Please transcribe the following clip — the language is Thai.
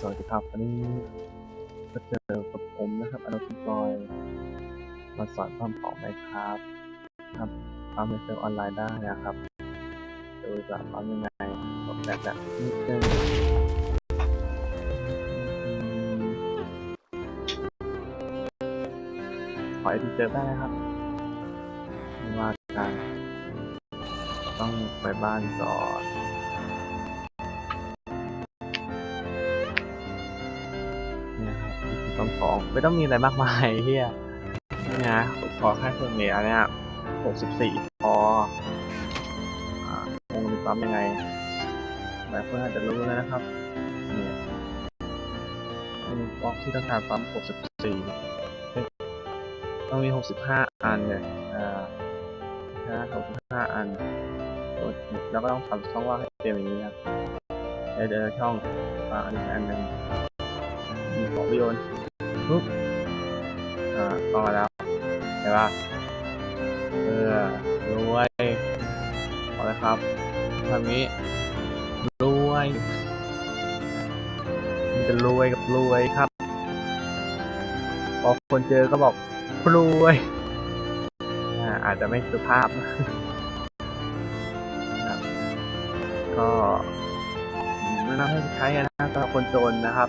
สวัสดีครับวันนี้ก็เจอกับผมนะครับอนุคุณบอยมาสอนความขอไหมครับครับทำในเซิร์ฟออนไลน์ได้นะครับดูจะทำยังไงบอกแบบแบบนิดนึงอืมขอให้ที่เจอได้นะครับไม่ว่ากันต้องไปบ้านก่อน ต้องของไม่ต้องมีอะไรมากมายเฮียนี่นะขอแค่เครื่องเหนียวเนี่ยหกสิบสี่พออ่าวงมีปั๊มยังไงหลายคนอาจจะรู้แล้วนะครับเนี่ยมีบล็อกที่ต้องการปั๊มหกสิบสี่ต้องมีหกสิบห้าอันเนี่ยอ่านะหกสิบห้าอันแล้วก็ต้องทำช่องว่างให้เต็มอย่างนี้ครับเดี๋ยวช่องอ่าอันนี้อันหนึ่ง ของวิโยนปุ๊บอ่าเข้ามาแล้วเห็นปะเออรวยเอาเลยครับทำนี้รวยมันจะรวยกับรวยครับพอคนเจอก็บอกรวยอ่าอาจจะไม่สุภาพนะครับก็ไม่น่าให้ใช้นะสำหรับคนจนนะครับ